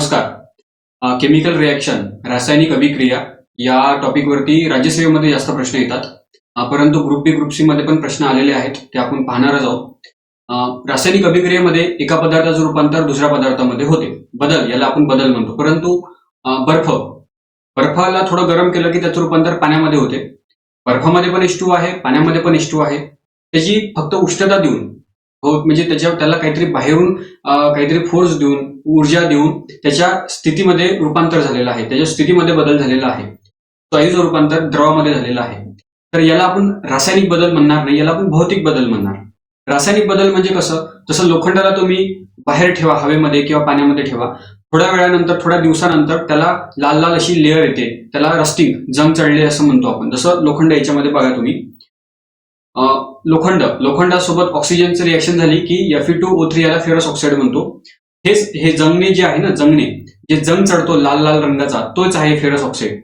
नमस्कार. Chemical reaction रासायनिक अभिक्रिया या टॉपिकवरती राज्यसेवेमध्ये जास्त प्रश्न येतात. परंतु ग्रुप बी ग्रुप सी मध्ये पण प्रश्न आलेले आहेत ते आपण पाहणारच आहोत. रासायनिक अभिक्रियेमध्ये एका पदार्थाचं रूपांतर दुसऱ्या पदार्थामध्ये होते. बदल याला आपण बदल म्हणतो. परंतु बर्फ. बर्फाला थोडं गरम केलं की त्याचं रूपांतर पाण्यामध्ये होते. बर्फामध्ये पण एच आहे पाण्यामध्ये पण एच आहे. त्याची फक्त उष्णता देऊन हो म्हणजे त्याच्या त्याला काहीतरी बाहेरून काहीतरी फोर्स देऊन ऊर्जा देऊन त्याच्या स्थितीमध्ये रूपांतर झालेलं आहे. त्याच्या स्थितीमध्ये बदल झालेला आहे. वायूचं रूपांतर द्रवामध्ये झालेलं आहे. तर याला आपण रासायनिक बदल म्हणणार नाही याला आपण भौतिक बदल म्हणणार. रासायनिक बदल म्हणजे कसं? जसं लोखंडाला तुम्ही बाहेर ठेवा हवेमध्ये किंवा पाण्यामध्ये ठेवा. थोड्या वेळानंतर थोड्या दिवसानंतर त्याला लाल लाल अशी लेअर येते. त्याला रस्टिंग जंग चढले असं म्हणतो आपण. जसं लोखंड याच्यामध्ये बघा तुम्ही. लोखंड लोखंडासोबत ऑक्सिजनचं रिॲक्शन झाली की एफ टू ओ थ्री याला फेरस ऑक्साईड म्हणतो. हेच हे जंगणे जे आहे ना जंगणे जे जंग चढतो लाल लाल रंगाचा तोच आहे फेरस ऑक्साईड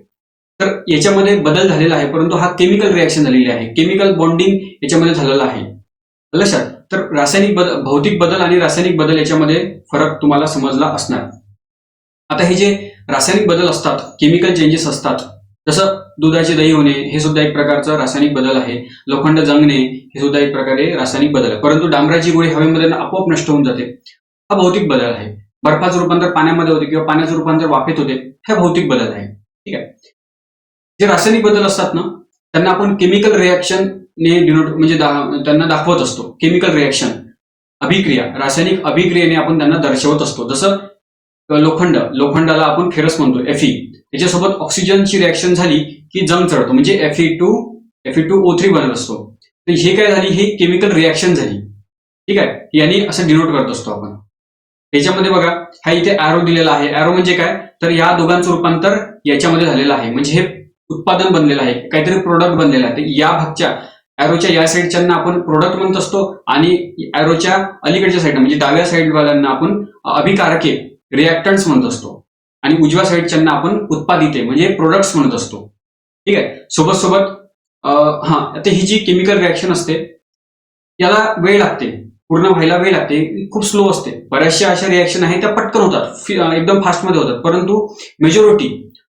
तर याच्यामध्ये बदल झालेला आहे परंतु हा केमिकल रिॲक्शन झालेली आहे. केमिकल बॉन्डिंग याच्यामध्ये झालेला आहे. लक्षात तर रासायनिक बदल भौतिक बदल आणि रासायनिक बदल याच्यामध्ये फरक तुम्हाला समजला असणार. आता हे जे रासायनिक बदल असतात केमिकल चेंजेस असतात जसं दुधाचे दही होणे हे सुद्धा एक प्रकारचा रासायनिक बदल आहे. लोखंड जंगणे हे सुद्धा एक प्रकारे रासायनिक बदल आहे. परंतु डांबराची गोळी हवेमध्ये आपोआप नष्ट होऊन जाते. हा भौतिक बदल आहे. बर्फाचं रूपांतर पाण्यामध्ये होते किंवा पाण्याचं रूपांतर वाफेत होते हे भौतिक बदल आहे. ठीक आहे? जे रासायनिक बदल असतात ना त्यांना आपण केमिकल रिॲक्शन ने डिनोट म्हणजे त्यांना दाखवत असतो. केमिकल रिॲक्शन अभिक्रिया रासायनिक अभिक्रियेने आपण त्यांना दर्शवत असतो. जसं लोखंड लोखंडाला आपण फेरस म्हणतो एफई त्याच्यासोबत ऑक्सिजनची रिॲक्शन झाली की जंग चढतो म्हणजे F E two F E two O three बनत असतो. तर हे काय झाली? ही केमिकल रिॲक्शन झाली. ठीक आहे? यांनी असं डिनोट करत असतो आपण. याच्यामध्ये बघा हा इथे ॲरो दिलेला आहे. ॲरो म्हणजे काय? तर या दोघांचं रूपांतर याच्यामध्ये झालेलं आहे. म्हणजे हे उत्पादन बनलेलं आहे. काहीतरी प्रोडक्ट बनलेलं आहे. तर या भागच्या ॲरोच्या या साईडच्यांना आपण प्रोडक्ट म्हणत असतो आणि ॲरोच्या अलीकडच्या साईडला म्हणजे डाव्या साईडवाल्यांना आपण अभिकारके रिॲक्टंट्स म्हणत असतो. आणि उजव्या साईडच्यांना आपण उत्पादिते म्हणजे प्रोडक्ट्स म्हणत असतो. ठीक आहे? सोबत सोबत हा आता ही जी केमिकल रिॲक्शन असते याला वेळ लागते. पूर्ण व्हायला वेळ लागते. खूप स्लो असते. बऱ्याचशा अशा रिॲक्शन आहेत त्या पटकन होतात. एकदम फास्टमध्ये होतात. परंतु मेजॉरिटी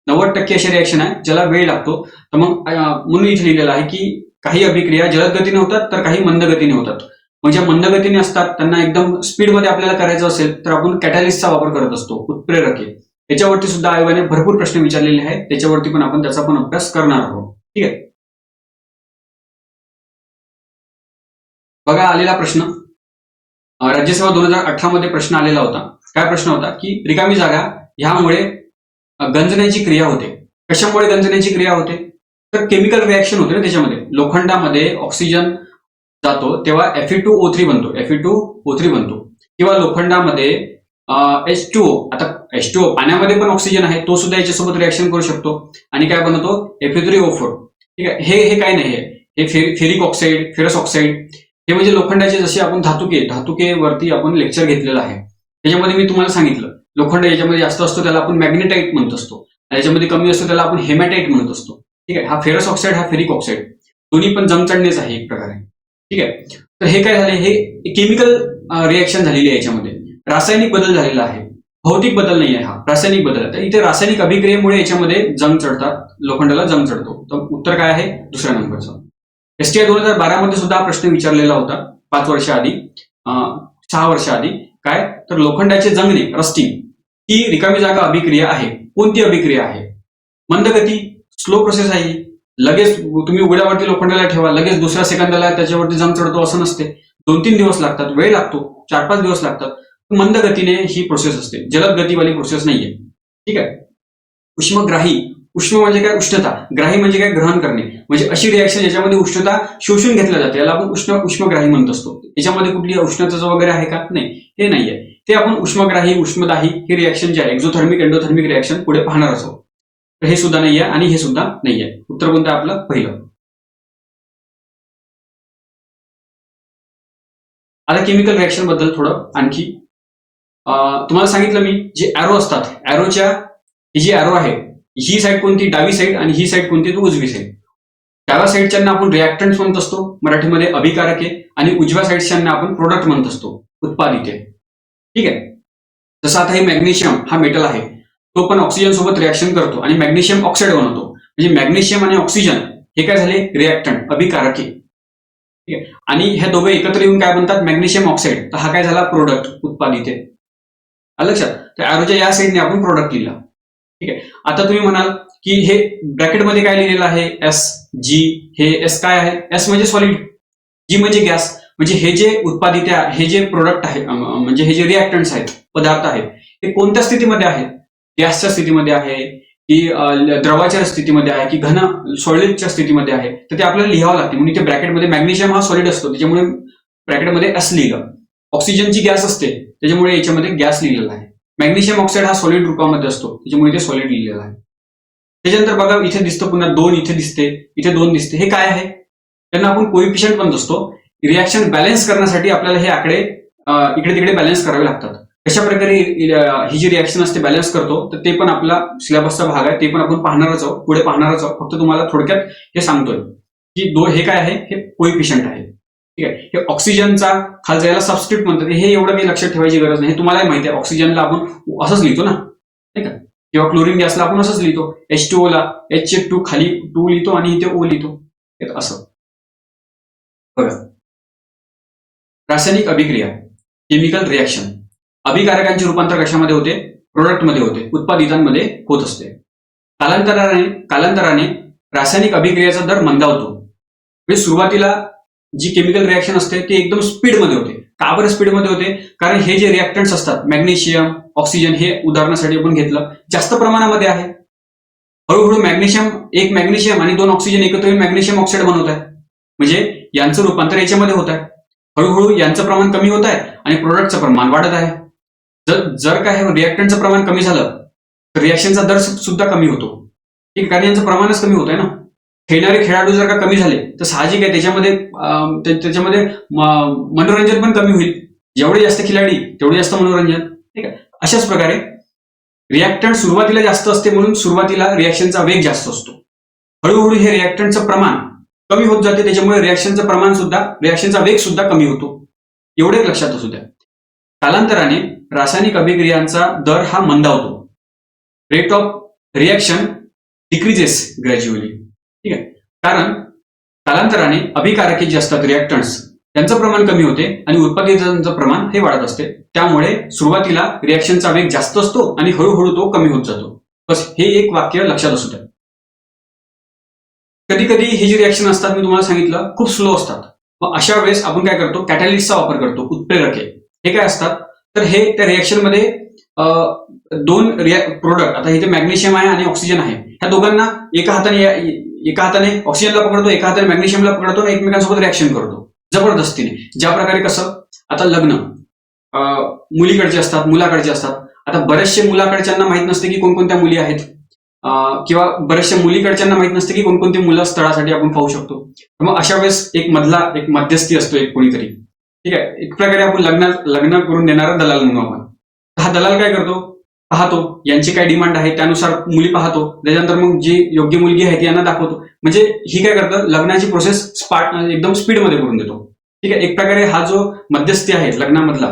नव्वद टक्के अशा रिॲक्शन आहे ज्याला वेळ लागतो. तर मग म्हणून इथे लिहिलेलं आहे की काही अभिक्रिया जलद गतीने होतात तर काही मंद गतीने होतात. म्हणजे ज्या मंद गतीने असतात त्यांना एकदम स्पीडमध्ये आपल्याला करायचं असेल तर आपण कॅटॅलिस्टचा वापर करत असतो उत्प्रेरके त्याच्यावरती सुद्धा आयोगाने भरपूर प्रश्न विचारलेले आहेत. त्याच्यावरती पण आपण त्याचा पण अभ्यास करणार आहोत. ठीक आहे? बघा आलेला प्रश्न. राज्यसभा दोन हजार अठरा मध्ये प्रश्न आलेला होता. काय प्रश्न होता? की रिकामी जागा ह्यामुळे गंजण्याची क्रिया होते. कशामुळे गंजण्याची क्रिया होते? तर केमिकल रिॲक्शन होते ना त्याच्यामध्ये. लोखंडामध्ये ऑक्सिजन जातो तेव्हा एफ टू ओ थ्री बनतो. एफ टू ओ थ्री बनतो. किंवा लोखंडामध्ये एच टू ओ आता एच टू पाण्यामध्ये पण ऑक्सिजन आहे तो सुद्धा याच्यासोबत रिॲक्शन करू शकतो. आणि काय बनवतो? एफ थ्री ओ फोर ठीक आहे? हे हे काय नाही आहे. हे फे फेरिक ऑक्साईड फेरस ऑक्साईड हे म्हणजे लोखंडाचे जसे आपण धातुके धातुके वरती आपण लेक्चर घेतलेलं आहे. त्याच्यामध्ये मी तुम्हाला सांगितलं. लोखंड याच्यामध्ये जास्त असतो त्याला आपण मॅग्नेटाईट म्हणत असतो. आणि याच्यामध्ये कमी असतो त्याला आपण हेमॅटाईट म्हणत असतो. ठीक आहे? हा फेरस ऑक्साईड हा फेरिक ऑक्साईड दोन्ही पण जमचडणेच आहे एक प्रकारे. ठीक आहे? तर हे काय झाले? हे केमिकल रिॲक्शन झालेली आहे याच्यामध्ये. रासायनिक बदल झालेला आहे. भौतिक बदल नाही आहे हा रासायनिक बदल आहे तर इथे रासायनिक अभिक्रियेमुळे याच्यामध्ये जंग चढतात लोखंडाला जंग चढतो. तर उत्तर काय आहे? दुसऱ्या नंबरचं. एसटीआय दोन हजार बारा मध्ये सुद्धा हा प्रश्न विचारलेला होता पाच वर्षाआधी सहा वर्षाआधी काय? तर लोखंडाचे जंगने रस्टिंग ती रिकामी जागा अभिक्रिया आहे. कोणती अभिक्रिया आहे? मंदगती स्लो प्रोसेस आहे लगेच तुम्ही उघड्यावरती लोखंडाला ठेवा लगेच दुसऱ्या सेकंदाला त्याच्यावरती जंग चढतो असं नसते. दोन तीन दिवस लागतात वेळ लागतो चार पाच दिवस लागतात. मंद गतीने ही प्रोसेस असते. जलद गतीवाली प्रोसेस नाहीये. ठीक आहे? उष्मग्राही. उष्म म्हणजे काय? उष्णता. ग्राही म्हणजे काय? ग्रहण करणे. म्हणजे अशी रिॲक्शन ज्याच्यामध्ये उष्णता शोषून घेतल्या जाते. याला आपण उष्ण उष्मग्राही म्हणत असतो. याच्यामध्ये कुठली उष्णतेचं वगैरे आहे का? नाही. हे नाहीये. ते आपण उष्मग्राही उष्मदाही हे रिॲक्शन जे आहे एक्झोथर्मिक एंडोथर्मिक रिॲक्शन पुढे पाहणार असो तर हे सुद्धा नाहीये आणि हे सुद्धा नाहीये. उत्तर कोणतं आपलं? पहिलं. आता केमिकल रिॲक्शनबद्दल थोडं आणखी तुम्हाला सांगितलं मी जे ॲरो असतात ॲरोच्या ही जी ॲरो आहे ही साईड कोणती? डावी साईड आणि ही साईड कोणती? तर उजवी साईड डाव्या साईडच्यांना आपण रिॲक्टंट म्हणत असतो मराठीमध्ये अभिकारके आणि उजव्या साईडच्यांना आपण प्रोडक्ट म्हणत असतो उत्पादिते ठीक आहे? जसं आता हे मॅग्नेशियम हा मेटल आहे. तो पण ऑक्सिजन सोबत रिॲक्शन करतो आणि मॅग्नेशियम ऑक्साईड बनवतो. म्हणजे मॅग्नेशियम आणि ऑक्सिजन हे काय झाले? रिॲक्टंट अभिकारके. ठीक आहे? आणि ह्या दोघं एकत्र येऊन काय बनतात? मॅग्नेशियम ऑक्साईड तर हा काय झाला? प्रोडक्ट उत्पादित आहे लक्षात. तर ॲरोच्या या साईडने आपण प्रोडक्ट लिहिला. ठीक आहे. आता तुम्ही म्हणाल की हे ब्रॅकेटमध्ये काय लिहिलेलं आहे? एस जी हे एस काय आहे? एस म्हणजे सॉलिड जी म्हणजे गॅस म्हणजे हे जे उत्पादित आहे हे जे प्रोडक्ट आहे म्हणजे हे जे रिॲक्टंट्स आहेत पदार्थ आहेत हे कोणत्या स्थितीमध्ये आहेत? गॅसच्या स्थितीमध्ये आहे की द्रवाच्या स्थितीमध्ये आहे की घन सॉलिडच्या स्थितीमध्ये आहे? तर ते आपल्याला लिहावं लागते. म्हणून ते ब्रॅकेटमध्ये मॅग्नेशियम हा सॉलिड असतो. त्याच्यामुळे ब्रॅकेटमध्ये एस लिहिलं. ऑक्सिजनची गॅस असते. त्याच्यामुळे याच्यामध्ये गॅस लिहिलेला आहे. मॅग्नेशियम ऑक्साईड हा सॉलिड रूपामध्ये असतो. त्याच्यामुळे इथे सॉलिड लिहिलेला आहे. त्याच्यानंतर बघा इथे दिसतं पुन्हा दोन इथे दिसते इथे दोन दिसते. हे काय आहे? त्यांना आपण कोइफिशियंट पण असतो रिॲक्शन बॅलन्स करण्यासाठी आपल्याला हे आकडे इकडे तिकडे बॅलन्स करावे लागतात. कशा प्रकारे ही जी रिॲक्शन असते बॅलन्स करतो तर ते पण आपला सिलेबसचा भाग आहे. ते पण आपण पाहणारच आहोत. पुढे पाहणारच आहोत. फक्त तुम्हाला थोडक्यात हे सांगतोय. की दो हे काय आहे? हे कोइफिशियंट आहे. ठीक आहे? हे ऑक्सिजनचा खालचा याला सबस्क्रिप्ट म्हणतात. हे एवढं मी लक्षात ठेवायची गरज नाही. हे तुम्हालाही माहिती आहे. ऑक्सिजनला आपण असंच लिहितो ना. नाही का किंवा क्लोरीन गॅसला आपण असंच लिहितो. एच टू ओला एच टू खाली टू लिहितो आणि इथे ओ लिहितो. असं. बघा. रासायनिक अभिक्रिया. केमिकल रिॲक्शन अभिकारकांचे रूपांतर कशामध्ये होते? प्रोडक्टमध्ये होते. उत्पादितांमध्ये होत असते. कालांतराने कालांतराने रासायनिक अभिक्रियाचा दर मंदावतो. म्हणजे सुरुवातीला जी केमिकल रिॲक्शन असते ती एकदम स्पीडमध्ये होते. का बरं स्पीडमध्ये होते? कारण हे जे रिॲक्टंट्स असतात मॅग्नेशियम ऑक्सिजन हे उदाहरणासाठी आपण घेतलं जास्त प्रमाणामध्ये आहे. हळूहळू मॅग्नेशियम एक मॅग्नेशियम आणि दोन ऑक्सिजन एकत्र येऊन मॅग्नेशियम ऑक्साईड बनवत आहे. म्हणजे यांचं रूपांतर याच्यामध्ये होत आहे. हळूहळू यांचं प्रमाण कमी होत आहे आणि प्रोडक्टचं प्रमाण वाढत आहे. जर जर काय रिॲक्टंटचं प्रमाण कमी झालं तर रिॲक्शनचा दर सुद्धा कमी होतो. ठीक कारण यांचं प्रमाणच कमी होत आहे ना? खेळणारे खेळाडू जर का कमी झाले तर साहजिक आहे. त्याच्यामध्ये त्याच्यामध्ये मनोरंजन पण कमी होईल. जेवढे जास्त खिलाडी तेवढे जास्त मनोरंजन. ठीक आहे? अशाच प्रकारे रिॲक्टंट सुरुवातीला जास्त असते म्हणून सुरुवातीला रिॲक्शनचा वेग जास्त असतो. हळूहळू हे रिॲक्टंटचं प्रमाण कमी होत जाते. त्याच्यामुळे रिॲक्शनचं प्रमाण सुद्धा रिॲक्शनचा वेग सुद्धा कमी होतो. एवढे लक्षात असू द्या. कालांतराने रासायनिक अभिक्रियांचा दर हा मंदावतो. Rate of reaction decreases gradually कारण कालांतराने अभिकारके जे असतात रिॲक्टंट्स त्यांचं प्रमाण कमी होते आणि उत्पादितांचं प्रमाण हे वाढत असते. त्यामुळे सुरुवातीला रिॲक्शनचा वेग जास्त असतो आणि हळूहळू तो कमी होत जातो. बस हे एक वाक्य लक्षात असू द्या. कधी कधी हे जे रिॲक्शन असतात मी तुम्हाला सांगितलं खूप स्लो असतात. मग अशा वेळेस आपण काय करतो? कॅटॅलिस्टचा वापर करतो उत्प्रेरके. हे काय असतात? तर हे त्या रिॲक्शनमध्ये दोन दोन प्रोडक्ट आता इथे मॅग्नेशियम आहे आणि ऑक्सिजन आहे. ह्या दोघांना एका हाताने एका हाताने ऑक्सिजनला पकडतो एका हाताने मॅग्नेशियमला पकडतो आणि एकमेकांसोबत रिॲक्शन करतो. जबरदस्तीने. ज्या प्रकारे कसं? आता लग्न. मुलीकडचे असतात मुलाकडचे असतात. आता बरेचसे मुलाकडच्यांना माहीत नसते की कोणकोणत्या मुली आहेत. किंवा बऱ्याचशा मुलीकडच्यांना माहीत नसते की कोणकोणती मुलं स्थळासाठी आपण पाहू शकतो. तर मग अशा वेळेस एक मधला एक मध्यस्थी असतो एक कोणीतरी. ठीक आहे? एक प्रकारे आपण लग्न लग्न करून देणारा दलाल म्हणून आपण. हा दलाल काय करतो? पाहतो यांची काय डिमांड आहे त्यानुसार मुली पाहतो त्याच्यानंतर मग जी योग्य मुलगी आहे ती यांना दाखवतो. म्हणजे ही काय करतं लग्नाची प्रोसेस स्पार्ट एकदम स्पीडमध्ये करून देतो. ठीक आहे एक प्रकारे हा जो मध्यस्थी आहे लग्नामधला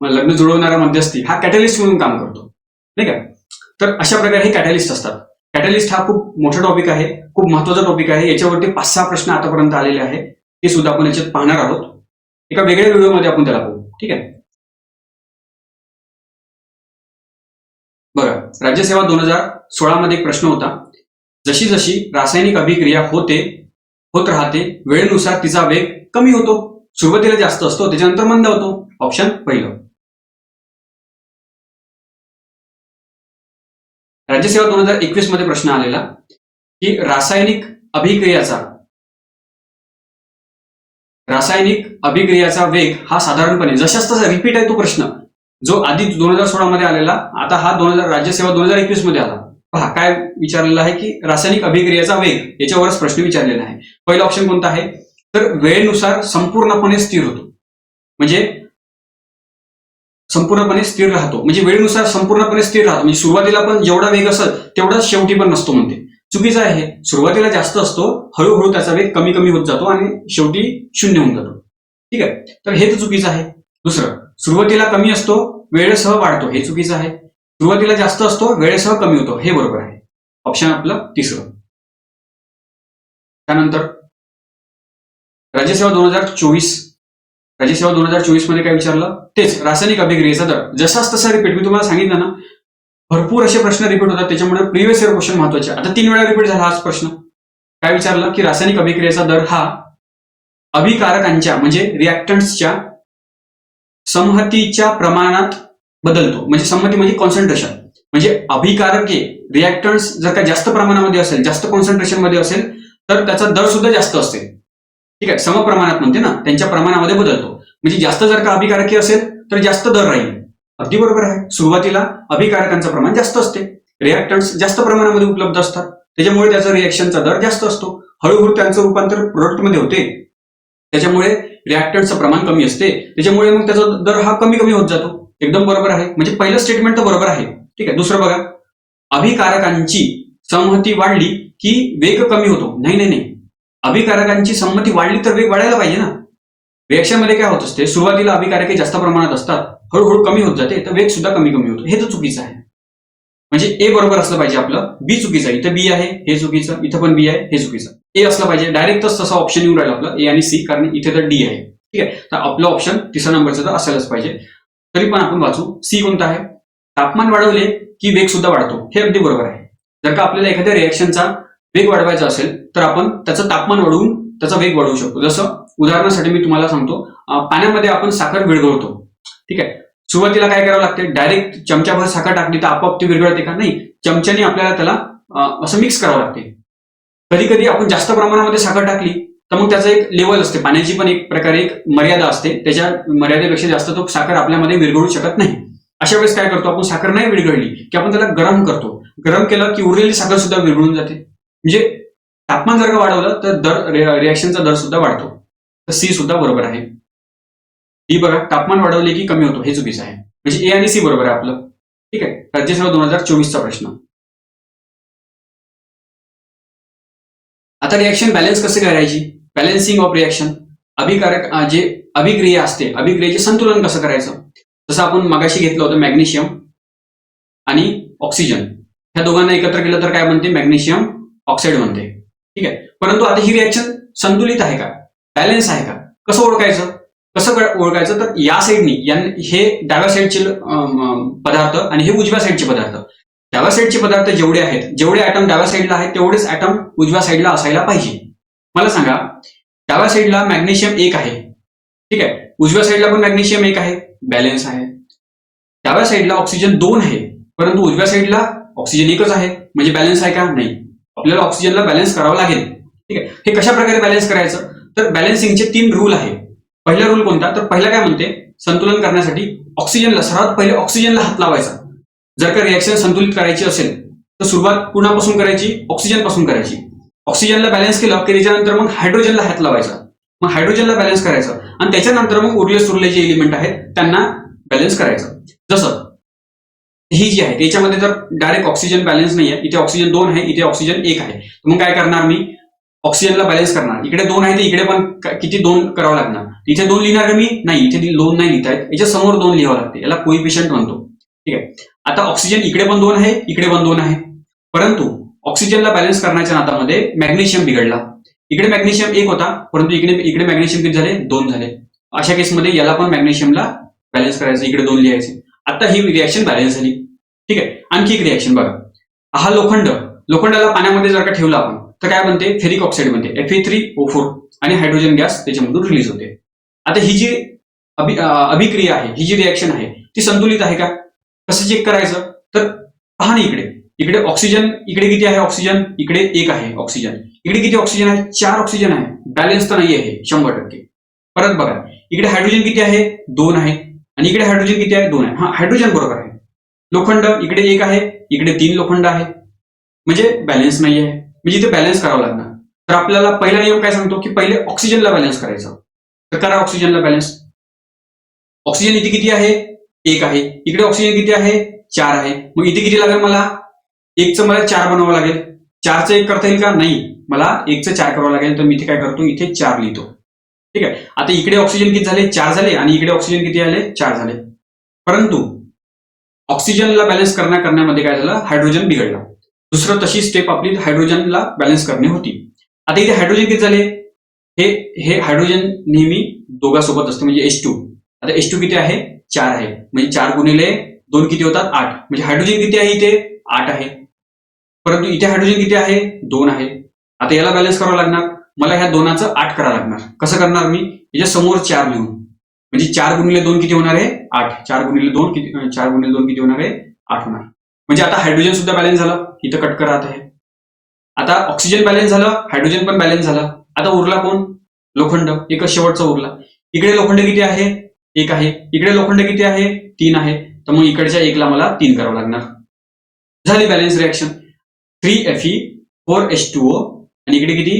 लग्न जुळवणारा मध्यस्थी हा कॅटलिस्ट म्हणून काम करतो. नाही का तर अशा प्रकारे हे कॅटलिस्ट असतात. कॅटलिस्ट हा खूप मोठा टॉपिक आहे खूप महत्त्वाचा टॉपिक आहे. याच्यावरती पाच सहा प्रश्न आतापर्यंत आलेले आहे ते सुद्धा आपण याच्यात पाहणार आहोत. एका वेगळ्या व्हिडिओमध्ये आपण त्याला पाहू. ठीक आहे? बरं राज्यसेवा दोन हजार सोळा मध्ये एक प्रश्न होता. जशी जशी रासायनिक अभिक्रिया होते होत राहते वेळेनुसार तिचा वेग कमी होतो सुरुवातीला जास्त असतो त्याच्यानंतर मंद होतो. ऑप्शन पहिलं. राज्यसेवा दोन हजार एकवीसमध्ये प्रश्न आलेला की रासायनिक अभिक्रियाचा रासायनिक अभिक्रियाचा वेग हा साधारणपणे जशाच तसा रिपीट आहे तो प्रश्न जो आधी दोन हजार सोळा मध्ये आलेला आता हा दोन हजार राज्यसेवा दोन हजार एकवीसमध्ये आला. पहा काय विचारलेला आहे की रासायनिक अभिक्रियाचा वेग याच्यावरच प्रश्न विचारलेला आहे. पहिला ऑप्शन कोणता आहे? तर वेळेनुसार संपूर्णपणे स्थिर होतो. म्हणजे संपूर्णपणे स्थिर राहतो. म्हणजे वेळेनुसार संपूर्णपणे स्थिर राहतो. म्हणजे सुरुवातीला पण जेवढा वेग असेल तेवढाच शेवटी पण नसतो म्हणते. चुकीचं आहे सुरुवातीला जास्त असतो हळूहळू त्याचा वेग कमी कमी होत जातो आणि शेवटी शून्य होऊन जातो. ठीक आहे? तर हे तर चुकीचं आहे. दुसरं सुरुवातीला कमी असतो वेळेसह वाढतो. हे चुकीचं आहे. सुरुवातीला जास्त असतो वेळेसह कमी होतो. हे बरोबर आहे. ऑप्शन आपलं तिसरं. त्यानंतर राज्यसेवा दोन हजार चोवीस. राज्यसेवा दोन हजार चोवीसमध्ये काय विचारलं? तेच रासायनिक अभिक्रियेचा दर. जसाच तसा रिपीट मी तुम्हाला सांगितलं ना भरपूर असे प्रश्न रिपीट होतात. त्याच्यामुळे प्रिव्हियस इयर क्वेश्चन महत्त्वाचे आता तीन वेळा रिपीट झाला हाच प्रश्न. काय विचारलं? की रासायनिक अभिक्रियेचा दर हा अभिकारकांच्या म्हणजे रिॲक्टंट्सच्या संहतीच्या प्रमाणात बदलतो. म्हणजे संहती म्हणजे कॉन्सन्ट्रेशन म्हणजे अभिकारके रिॲक्टन्स जर का जास्त प्रमाणामध्ये असेल जास्त कॉन्सन्ट्रेशनमध्ये असेल तर त्याचा दर सुद्धा जास्त असते. ठीक आहे? समप्रमाणात म्हणते ना त्यांच्या प्रमाणामध्ये बदलतो. म्हणजे जास्त जर का अभिकारकी असेल तर जास्त दर राहील. अगदी बरोबर आहे. सुरुवातीला अभिकारकांचं प्रमाण जास्त असते. रिॲक्टन्स जास्त प्रमाणामध्ये उपलब्ध असतात. त्याच्यामुळे त्याचा रिॲक्शनचा दर जास्त असतो. हळूहळू त्यांचं रूपांतर प्रोडक्टमध्ये होते. त्याच्यामुळे रिॲक्टंटचं प्रमाण कमी असते त्याच्यामुळे मग त्याचा दर हा कमी कमी होत जातो. एकदम बरोबर आहे. म्हणजे पहिलं स्टेटमेंट तर बरोबर आहे. ठीक आहे दुसरं बघा. अभिकारकांची संमती वाढली की वेग कमी होतो. नाही नाही नाही. अभिकारकांची संमती वाढली तर वेग वाढायला पाहिजे ना. रिएक्शन काय होत असते? सुरुवातीला अभिकारके जास्त प्रमाणात असतात. हळूहळू कमी होत जाते तर वेग सुद्धा कमी कमी होतो. हे तर चुकीचं आहे. म्हणजे ए बरोबर असलं पाहिजे आपलं. बी चुकीचं. इथं बी आहे हे चुकीचं. इथं पण बी आहे हे चुकीचं. ए असलं पाहिजे. डायरेक्टच तसा ऑप्शन येऊन राहिला आपलं. ए आणि सी कारण इथे तर डी आहे. ठीक आहे? तर आपलं ऑप्शन तिसऱ्या नंबरचं तर असायलाच पाहिजे. तरी पण आपण वाचू. सी कोणता आहे? तापमान वाढवले की वेग सुद्धा वाढतो. हे अगदी बरोबर आहे. जर का आपल्याला एखाद्या रिएक्शनचा वेग वाढवायचा असेल तर आपण त्याचं तापमान वाढवून त्याचा वेग वाढवू शकतो. जसं उदाहरणासाठी मी तुम्हाला सांगतो पाण्यामध्ये आपण साखर विरघळतो ठीक आहे? सुरुवातीला काय करावं लागते डायरेक्ट चमच्याभर साखर टाकली तर आपोआप ती विरघळते का नाही. चमच्याने आपल्याला त्याला असं मिक्स करावं लागते कधी कधी आपण जास्त प्रमाणामध्ये साखर टाकली तर मग त्याचं एक लेवल असते. पाण्याची पण एक प्रकारे एक मर्यादा असते. त्याच्या मर्यादेपेक्षा जास्त तो साखर आपल्यामध्ये विरघळू शकत नाही. अशा वेळेस काय करतो? आपण साखर नाही विरघळली की आपण त्याला गरम करतो. गरम केलं की उरलेली साखर सुद्धा विरघळून जाते. म्हणजे तापमान जर का वाढवलं तर दर रिॲक्शनचा दर सुद्धा वाढतो. तर सी सुद्धा बरोबर आहे. डी बघा तापमान वाढवले की कमी होतो हे चुकीचं आहे. म्हणजे ए आणि सी बरोबर आहे आपलं. ठीक आहे? राज्यसभा दोन हजार चोवीसचा प्रश्न. आता रिॲक्शन बॅलन्स कसं करायची? बॅलन्सिंग ऑफ रिॲक्शन अभिकारक जे अभिक्रिया असते अभिक्रियेचे संतुलन कसं करायचं? जसं आपण मगाशी घेतलं होतं मॅग्नेशियम आणि ऑक्सिजन. ह्या दोघांना एकत्र केलं तर काय बनते मॅग्नेशियम ऑक्साईड बनते ठीक आहे? परंतु आता ही रिॲक्शन संतुलित आहे का? बॅलन्स आहे का? कसं ओळखायचं? कसं ओळखायचं? तर या साईडनी हे डाव्या साईडचे पदार्थ आणि हे उजव्या साईडचे पदार्थ. डाव्या साईडचे पदार्थ जेवढे आहेत जेवढे ॲटम डाव्या साईडला आहेत तेवढेच ॲटम उजव्या साईडला असायला पाहिजे. मला सांगा डाव्या साईडला मॅग्नेशियम एक आहे. ठीक आहे? उजव्या साईडला पण मॅग्नेशियम एक आहे. बॅलन्स आहे. डाव्या साईडला ऑक्सिजन दोन आहे. परंतु उजव्या साईडला ऑक्सिजन एकच आहे. म्हणजे बॅलन्स आहे का? नाही. आपल्याला ऑक्सिजनला बॅलन्स करावं लागेल. ठीक आहे? हे कशा प्रकारे बॅलन्स करायचं? तर बॅलन्सिंगचे तीन रूल आहे पहिला रूल कोणता? तर पहिला काय म्हणते? संतुलन करण्यासाठी ऑक्सिजनला सर्वात पहिले ऑक्सिजनला हात लावायचा. जर का रिॲक्शन संतुलित करायची असेल तर सुरुवात कुणापासून करायची? ऑक्सिजनपासून करायची. ऑक्सिजनला बॅलन्स केलं की त्याच्यानंतर मग हायड्रोजनला हात लावायचा. मग हायड्रोजनला बॅलन्स करायचं. आणि त्याच्यानंतर मग उरले सुरले जे एलिमेंट आहेत त्यांना बॅलन्स करायचं. जसं ही जी आहे त्याच्यामध्ये तर डायरेक्ट ऑक्सिजन बॅलन्स नाही आहे इथे ऑक्सिजन दोन आहे इथे ऑक्सिजन एक आहे. मग काय करणार मी? ऑक्सिजनला बॅलन्स करणार. इकडे दोन आहे तर इकडे पण किती दोन करावं लागणार? इथे दोन लिहिणार का मी? नाही इथे दोन नाही लिहित आहेत याच्या समोर दोन लिहावं लागते. याला कोइफिशियंट म्हणतो. ठीक आहे? आता ऑक्सिजन इकडे पण दोन आहे इकडे पण दोन आहे. परंतु ऑक्सिजनला बॅलन्स करण्याच्या नातामध्ये मॅग्नेशियम बिघडला. इकडे मॅग्नेशियम एक होता परंतु इकडे इकडे मॅग्नेशियम किती झाले? दोन झाले. अशा केसमध्ये याला पण मॅग्नेशियमला बॅलन्स करायचं इकडे दोन लिहायचे. आता ही रिॲक्शन बॅलन्स झाली. ठीक आहे? आणखी एक रिॲक्शन बघा. हा लोखंड लोखंडाला पाण्यामध्ये जर का ठेवला आपण तर काय बनते फेरिक ऑक्साईड बनते F A three O four आणि हायड्रोजन गॅस त्याच्यामधून रिलीज होते. आता ही जी अभि अभिक्रिया आहे ही जी रिॲक्शन आहे ती संतुलित आहे का? कसं चेक करायचं? तर पहा ना इकडे. इकडे ऑक्सिजन इकडे किती आहे ऑक्सिजन इकडे एक आहे ऑक्सिजन इकडे किती ऑक्सिजन आहे? चार ऑक्सिजन आहे. बॅलन्स तर नाही आहे शंभर टक्के. परत बघा. इकडे हायड्रोजन किती आहे? दोन आहे. आणि इकडे हायड्रोजन किती आहे? दोन आहे. हा हायड्रोजन बरोबर आहे. लोखंड इकडे एक आहे इकडे तीन लोखंड आहे. म्हणजे बॅलन्स नाही आहे म्हणजे इथे बॅलन्स करावं लागणार. तर आपल्याला पहिला नियम काय सांगतो? की पहिले ऑक्सिजनला बॅलन्स करायचं. करा ऑक्सिजनला बॅलन्स ऑक्सिजन इथे किती आहे? एक आहे. इकडे ऑक्सिजन किती आहे? चार आहे. मग इथे किती लागेल मला? एकचं मला चार बनवावं लागेल. चारचं एक करता येईल का? नाही. मला एकचं चार करावं लागेल. तर मी इथे काय करतो? इथे चार लिहितो. ठीक आहे? आता इकडे ऑक्सिजन किती झाले? चार झाले. आणि इकडे ऑक्सिजन किती आले? चार झाले. परंतु ऑक्सिजनला बॅलन्स करण्या करण्यामध्ये काय झालं? हायड्रोजन बिघडला. दुसरं तशी स्टेप आपली हायड्रोजनला बॅलन्स करणे होती. आता इथे हायड्रोजन किती झाले? हे हे हायड्रोजन नेहमी दोघांसोबत असते म्हणजे एच टू आता एच टू किती आहे? चार आहे. म्हणजे चार गुणिले दोन किती होतात? आठ. म्हणजे हायड्रोजन किती आहे इथे? आठ आहे. परंतु इथे हायड्रोजन किती आहे? दोन आहे. आता याला बॅलन्स करावं लागणार. मला ह्या दोनाचं आठ करावं लागणार. कसं करणार मी? याच्या समोर चार लिहून. म्हणजे चार गुणिले दोन किती होणार आहे? आठ. चार गुणिले दोन किती चार गुणिले दोन किती होणार आहे? आठ होणार. म्हणजे आता हायड्रोजन सुद्धा बॅलन्स झालं. इथं कट करा आता हे आता ऑक्सिजन बॅलन्स झालं. हायड्रोजन पण बॅलन्स झालं. आता उरला कोण? लोखंड. एकच शेवटचा उरला. इकडे लोखंड किती आहे? एक आहे. इकडे लोखंड किती आहे? तीन आहे. तर मग इकडच्या एकला मला तीन करावं लागणार. झाली balance reaction three F E four H two O आणि इकडे किती?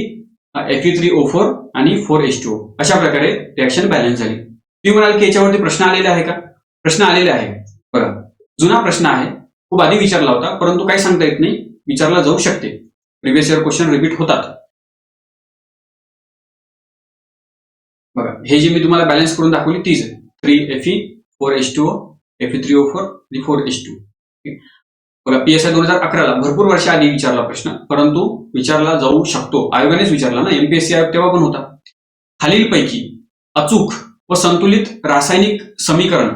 F E three O four आणि फोर एच टू ओ अशा प्रकारे रिॲक्शन बॅलन्स झाली. तुम्ही म्हणाल की याच्यावरती प्रश्न आलेले आहे का? प्रश्न आलेले आहे. बरं. जुना प्रश्न आहे. खूप आधी विचारला होता परंतु काही सांगता येत नाही. विचारला जाऊ शकते. प्रिव्हियस इयर क्वेश्चन रिपीट होतात. बघा हे जे मी तुम्हाला बॅलन्स करून दाखवली तीच आहे. Three F E four H two O F E three O four आणि फोर एच टू बघा पी एस आय दोन हजार अकराला भरपूर वर्ष आधी विचारला प्रश्न. परंतु विचारला जाऊ शकतो. आयोगानेच विचारला ना एमपीएससी आयोग तेव्हा पण होता. खालीलपैकी अचूक व संतुलित रासायनिक समीकरण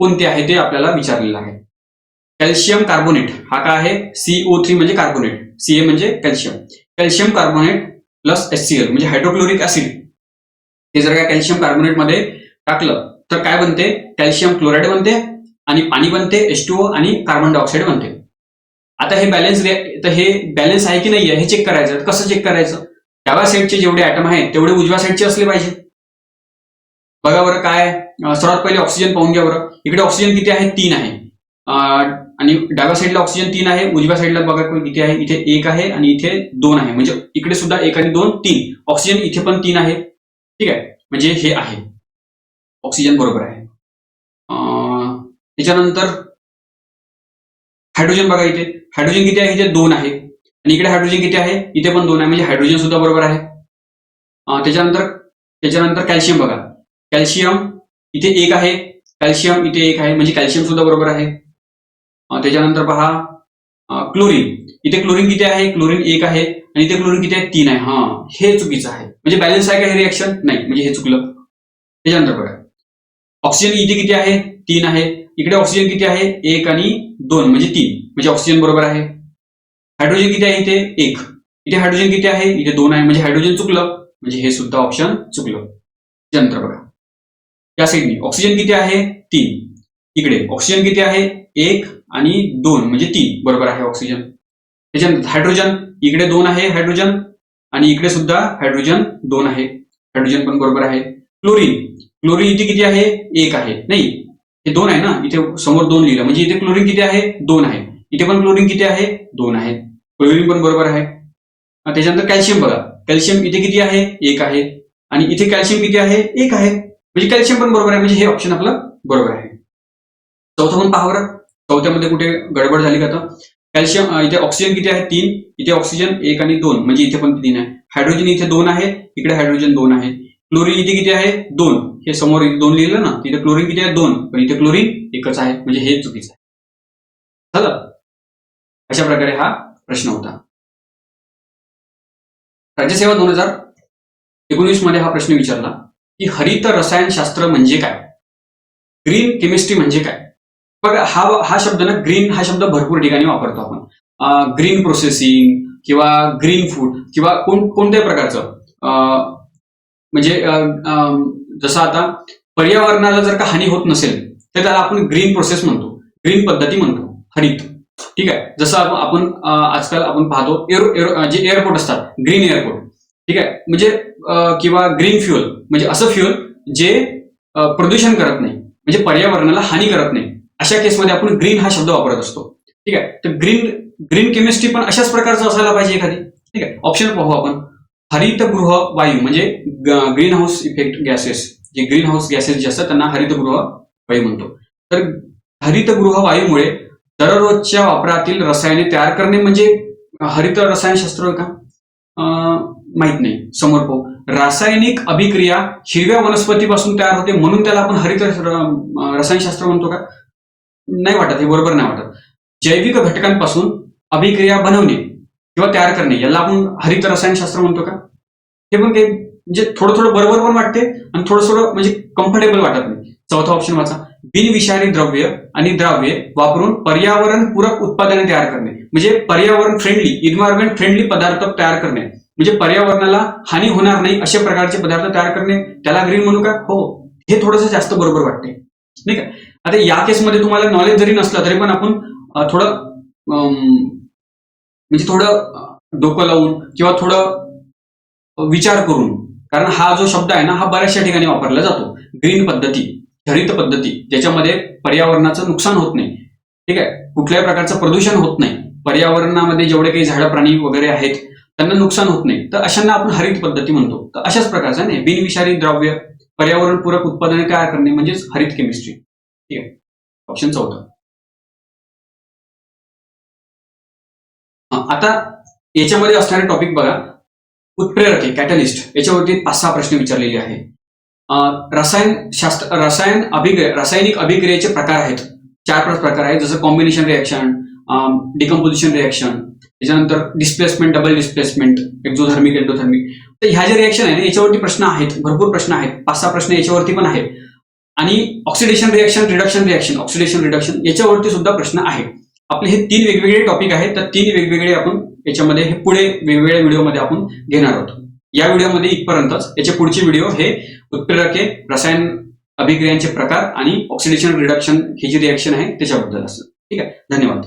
कोणते आहे ते आपल्याला विचारलेलं आहे. कॅल्शियम कार्बोनेट हा काय आहे? सीओ थ्री म्हणजे कार्बोनेट. सीए म्हणजे calcium. Calcium carbonate plus HCL म्हणजे हायड्रोक्लोरिक ऍसिड हे जर का कॅल्शियम कार्बोनेटमध्ये टाकलं तर काय बनते? कॅल्शियम क्लोराईड बनते आणि पाणी बनते एच टू आणि कार्बन डायऑक्साईड बनते. आता हे बॅलन्स तर हे बॅलन्स आहे की नाही हे चेक करायचं. कसं चेक करायचं? डाव्या साईडचे जेवढे ॲटम आहेत तेवढे उजव्या साईडचे असले पाहिजे. बघा बरं काय. सर्वात पहिले ऑक्सिजन पाहून घ्या बरं. इकडे ऑक्सिजन किती आहे? तीन आहे. आणि डाव्या साईडला ऑक्सिजन तीन आहे उजव्या साईडला बघा किती आहे? इथे एक आहे आणि इथे दोन आहे. म्हणजे इकडे सुद्धा एक आणि दोन तीन. ऑक्सिजन इथे पण तीन आहे. ठीक आहे. म्हणजे हे आहे. ऑक्सिजन बरोबर आहे. त्याच्यानंतर हायड्रोजन बघा इथे. हायड्रोजन किती आहे? इथे दोन आहे. आणि इकडे हायड्रोजन किती आहे? इथे पण दोन आहे. म्हणजे हायड्रोजन सुद्धा बरोबर आहे. त्याच्यानंतर त्याच्यानंतर कॅल्शियम बघा. कॅल्शियम इथे एक आहे. कॅल्शियम इथे एक आहे. म्हणजे कॅल्शियम सुद्धा बरोबर आहे. त्याच्यानंतर पहा. क्लोरीन इथे क्लोरीन किती आहे? क्लोरीन एक आहे. आणि इथे क्लोरीन किती आहे? तीन आहे. हा. हे चुकीचं आहे. म्हणजे बॅलन्स आहे का हे रिएक्शन नाही. म्हणजे हे चुकलं. त्याच्यानंतर बघा. ऑक्सिजन इथे किती आहे? तीन आहे. इकडे ऑक्सिजन किती आहे? एक आणि दोन म्हणजे तीन. म्हणजे ऑक्सिजन बरोबर आहे. हायड्रोजन किती आहे इथे? एक. इथे हायड्रोजन किती आहे? इथे दोन आहे. म्हणजे हायड्रोजन चुकलं. म्हणजे हे सुद्धा ऑप्शन चुकलं. त्याच्यानंतर बघा. या साईडने ऑक्सिजन किती आहे? तीन. इकडे. ऑक्सिजन किती आहे? एक आणि दोन. म्हणजे तीन. बरोबर आहे ऑक्सिजन त्याच्यानंतर हायड्रोजन इकडे दोन आहे हायड्रोजन आणि इकडे सुद्धा हायड्रोजन दोन आहे. हायड्रोजन पण बरोबर आहे. क्लोरीन क्लोरीन इथे किती आहे? एक आहे. नाही. हे दोन आहे ना? इथे समोर दोन लिहिलं. म्हणजे इथे क्लोरीन किती आहे? दोन आहे. इथे पण क्लोरीन किती आहे? दोन आहे. क्लोरीन पण बरोबर आहे. त्याच्यानंतर कॅल्शियम बघा. कॅल्शियम इथे किती आहे? एक आहे. आणि इथे कॅल्शियम किती आहे? एक आहे. म्हणजे कॅल्शियम पण बरोबर आहे. म्हणजे हे ऑप्शन आपलं बरोबर आहे. चौथं पण पहा बरं? चौथ्यामध्ये कुठे गडबड झाली का तर कॅल्शियम इथे ऑक्सिजन किती आहे? तीन. इथे ऑक्सिजन एक आणि दोन म्हणजे इथे पण तीन आहे. हायड्रोजन इथे दोन आहे इकडे हायड्रोजन दोन आहे. क्लोरीन इथे किती आहे? दोन. हे समोर दोन लिहिलं ना तिथे क्लोरीन किती आहे? दोन. पण इथे क्लोरीन एकच आहे म्हणजे हे चुकीचं आहे. झालं? अशा प्रकारे हा प्रश्न होता. राज्यसेवा दोन हजार एकोणीसमध्ये हा प्रश्न विचारला की हरित रसायनशास्त्र म्हणजे काय? ग्रीन केमिस्ट्री म्हणजे काय? बघा हा हा शब्द ना ग्रीन हा शब्द भरपूर ठिकाणी वापरतो आपण. ग्रीन प्रोसेसिंग किंवा ग्रीन फूड किंवा कोण कोणत्याही प्रकारचं. अं, म्हणजे जसं आता पर्यावरणाला जर का हानी होत नसेल तर त्याला आपण ग्रीन प्रोसेस म्हणतो. ग्रीन पद्धती म्हणतो. हरित. ठीक आहे? जसं आपण आपण आजकाल आपण पाहतो एरो एरो जे एअरपोर्ट असतात ग्रीन एअरपोर्ट ठीक आहे? म्हणजे किंवा ग्रीन फ्युअल म्हणजे असं फ्युअल जे प्रदूषण करत नाही. म्हणजे पर्यावरणाला हानी करत नाही. अशा केसमध्ये आपण ग्रीन हा शब्द वापरत असतो. ठीक आहे? तर ग्रीन ग्रीन केमिस्ट्री पण अशाच प्रकारचं असायला पाहिजे एखादी. ठीक आहे? ऑप्शन पाहू आपण. हरितगृह वायू म्हणजे ग्रीन हाऊस इफेक्ट गॅसेस जे ग्रीन हाऊस गॅसेस जे असतात त्यांना हरितगृह वायू म्हणतो. तर हरितगृह वायूमुळे दररोजच्या वापरातील रसायने तयार करणे म्हणजे हरित रसायनशास्त्र का? अं, माहीत नाही. समोर पाहू. रासायनिक अभिक्रिया हिरव्या वनस्पतीपासून तयार होते म्हणून त्याला आपण हरित रसायनशास्त्र म्हणतो का? नाही वाटत हे बरोबर नाही वाटत. जैविक घटकांपासून अभिक्रिया बनवणे किंवा तयार करणे याला आपण हरित रसायनशास्त्र म्हणतो का? हे पण काही म्हणजे थोडं थोडं बरोबर पण वाटते आणि थोडं थोडं म्हणजे कम्फर्टेबल वाटत नाही. चौथा ऑप्शन वाचा. बिनविषारी द्रव्य आणि द्रव्य वापरून पर्यावरण पूरक उत्पादने तयार करणे. म्हणजे पर्यावरण फ्रेंडली इन्व्हायरमेंट फ्रेंडली पदार्थ तयार करणे. म्हणजे पर्यावरणाला हानी होणार नाही अशा प्रकारचे पदार्थ तयार करणे. त्याला ग्रीन म्हणू का? हो. हे थोडंसं जास्त बरोबर वाटते. ठीक आहे आता या केसमध्ये तुम्हाला नॉलेज जरी नसलं तरी पण आपण थोडं म्हणजे थोडं डोकं लावून किंवा थोडं विचार करून. कारण हा जो शब्द आहे ना हा बऱ्याचशा ठिकाणी वापरला जातो. ग्रीन पद्धती हरित पद्धती ज्याच्यामध्ये पर्यावरणाचं नुकसान होत नाही. ठीक आहे? कुठल्याही प्रकारचं प्रदूषण होत नाही. पर्यावरणामध्ये जेवढे काही झाडं प्राणी वगैरे आहेत त्यांना नुकसान होत नाही. तर अशांना आपण हरित पद्धती म्हणतो. तर अशाच प्रकारचं नाही. बिनविषारी द्रव्य पर्यावरणपूरक उत्पादने तयार करणे म्हणजेच हरित केमिस्ट्री ठीक आहे? ऑप्शन चौथा. आता याच्यामध्ये असणारे टॉपिक बघा. उत्प्रेरके कॅटलिस्ट याच्यावरती पाच सहा प्रश्न विचारलेले आहे रसायन शास्त्र रसायन अभिक्रिया रासायनिक अभिक्रियेचे प्रकार आहेत. चार पाच प्रकार आहेत जसं कॉम्बिनेशन रिॲक्शन डिकम्पोजिशन रिॲक्शन त्याच्यानंतर displacement double displacement exothermic endothermic तर ह्या ज्या रिॲक्शन आहे ना याच्यावरती प्रश्न आहेत भरपूर प्रश्न आहेत. पाच सहा प्रश्न याच्यावरती पण आहेत. आणि oxidation reaction reduction reaction oxidation reduction याच्यावरती सुद्धा प्रश्न आहे आपले हे तीन वेगवेगळे टॉपिक आहेत. तर तीन वेगवेगळे आपण याच्यामध्ये हे पुढे वेगवेगळ्या व्हिडिओमध्ये आपण घेणार आहोत. या व्हिडिओमध्ये इथपर्यंतच याचे पुढचे व्हिडिओ हे उत्प्रेरके रसायन अभिक्रियांचे प्रकार आणि ऑक्सिडेशन रिडक्शन ही जी रिॲक्शन आहे त्याच्याबद्दल असतं ठीक आहे? धन्यवाद.